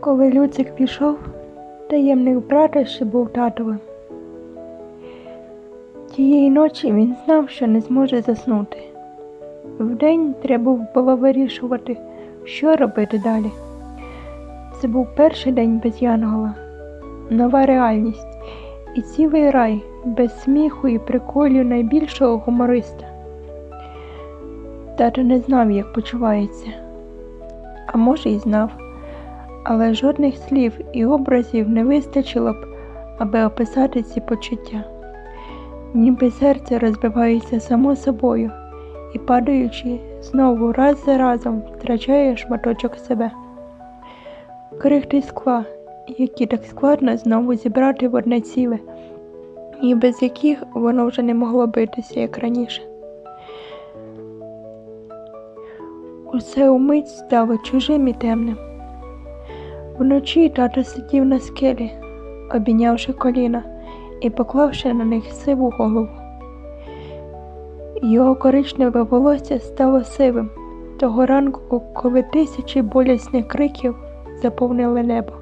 Коли Люцик пішов, таємник брата ще був татовим. Тієї ночі він знав, що не зможе заснути. Вдень треба було вирішувати, що робити далі. Це був перший день без Янгола, нова реальність і цілий рай без сміху і приколів найбільшого гумориста. Тато не знав, як почувається, а може, й знав, але жодних слів і образів не вистачило б, аби описати ці почуття. Ніби серце розбивається само собою і, падаючи, знову раз за разом втрачає шматочок себе. Крихти скла, які так складно знову зібрати в одне ціле, і без яких воно вже не могло битися, як раніше. Усе умить стало чужим і темним. Вночі тато сидів на скелі, обійнявши коліна і поклавши на них сиву голову. Його коричневе волосся стало сивим того ранку, коли тисячі болісних криків заповнили небо,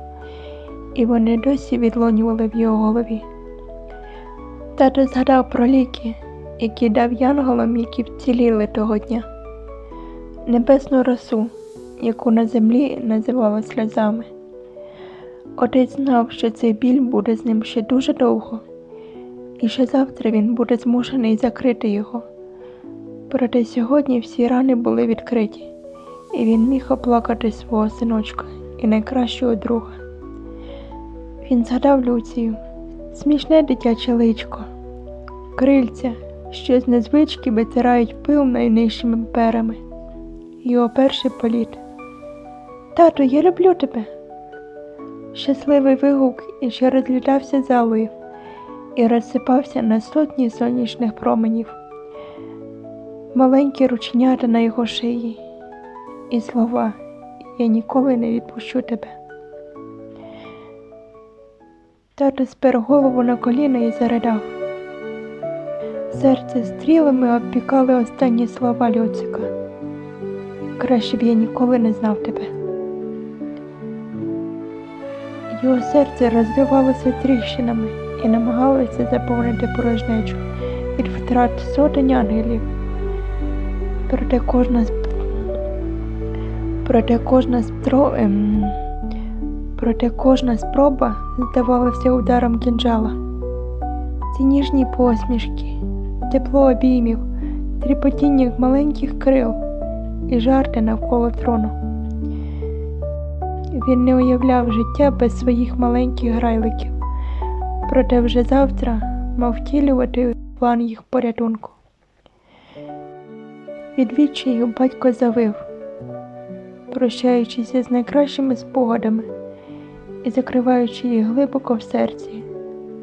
і вони досі відлунювали в його голові. Тато згадав про ліки, які дав янголам, які вціліли того дня, небесну росу, яку на землі називали сльозами. Отець знав, що цей біль буде з ним ще дуже довго, і що завтра він буде змушений закрити його. Проте сьогодні всі рани були відкриті, і він міг оплакати свого синочка і найкращого друга. Він згадав Люцію, смішне дитяче личко, крильця, що з незвички витирають пил найнижчими перами. Його перший політ. Тато, я люблю тебе. Щасливий вигук іще розлітався залою і розсипався на сотні сонячних променів. Маленькі рученята на його шиї і слова Я ніколи не відпущу тебе. Тато спер голову на коліна і заридав. Серце стрілами обпікали останні слова Люцика. Краще б я ніколи не знав тебе. Його серце розривалося тріщинами і намагалося заповнити порожнечу від втрат сотень ангелів. Проте кожна проте кожна стро... ем... проте кожна спроба здавалася ударом кінжала. Ці ніжні посмішки, тепло обіймів, тріпотіння маленьких крил і жарти навколо трону. Він не уявляв життя без своїх маленьких грайликів, проте вже завтра мав втілювати план їх порятунку. Від відчаю батько завив, прощаючися з найкращими спогадами і закриваючи їх глибоко в серці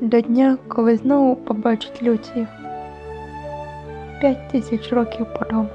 до дня, коли знову побачить Люцію. П'ять тисяч років по тому.